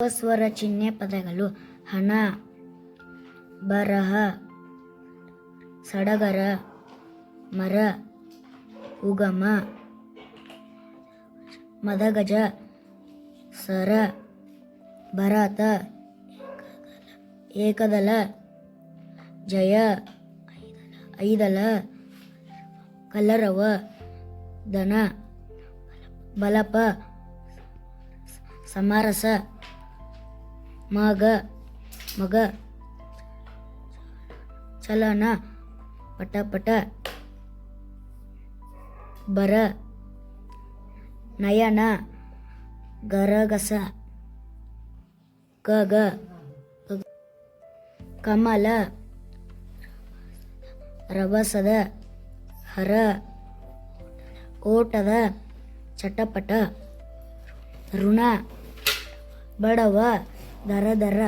ಅಪಸ್ವರ ಚಿಹ್ನೆ ಪದಗಳು ಹಣ, ಬರಹ, ಸಡಗರ, ಮರ, ಉಗಮ, ಮದಗಜ, ಸರ ಭರತ ಏಕದಲ, ಜಯ, ಐದಲ ಕಲರವ ದನ, ಬಲಪ ಸಮರಸ. ಮಗ ಮಗ, ಚಲನ ಪಟಪಟ ಬರ, ನಯನ, ಗರಗಸ, ಗಗ, ಕಮಲ, ರಭಸದ, ಹರ, ಓಟದ, ಚಟಪಟ, ಋಣ, ಬಡವ ದರ ದರ